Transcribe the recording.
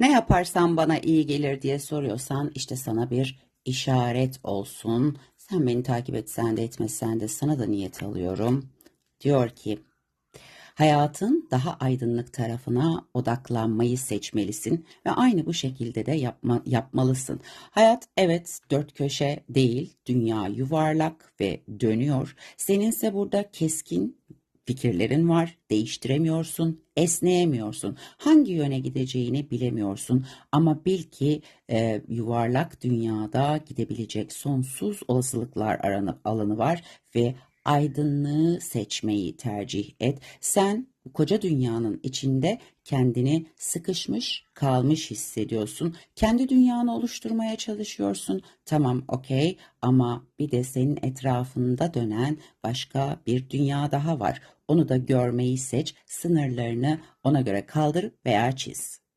Ne yaparsam bana iyi gelir diye soruyorsan işte sana bir işaret olsun. Sen beni takip etsen de etmesen de sana da niyet alıyorum. Diyor ki hayatın daha aydınlık tarafına odaklanmayı seçmelisin ve aynı bu şekilde de yapma, yapmalısın. Hayat evet dört köşe değil, dünya yuvarlak ve dönüyor. Seninse burada keskin fikirlerin var, değiştiremiyorsun, esneyemiyorsun. Hangi yöne gideceğini bilemiyorsun ama bil ki e, yuvarlak dünyada gidebilecek sonsuz olasılıklar aranı, alanı var ve aydınlığı seçmeyi tercih et. Sen bu koca dünyanın içinde kendini sıkışmış, kalmış hissediyorsun. Kendi dünyanı oluşturmaya çalışıyorsun. Tamam, okey ama bir de senin etrafında dönen başka bir dünya daha var. Onu da görmeyi seç, sınırlarını ona göre kaldır veya çiz.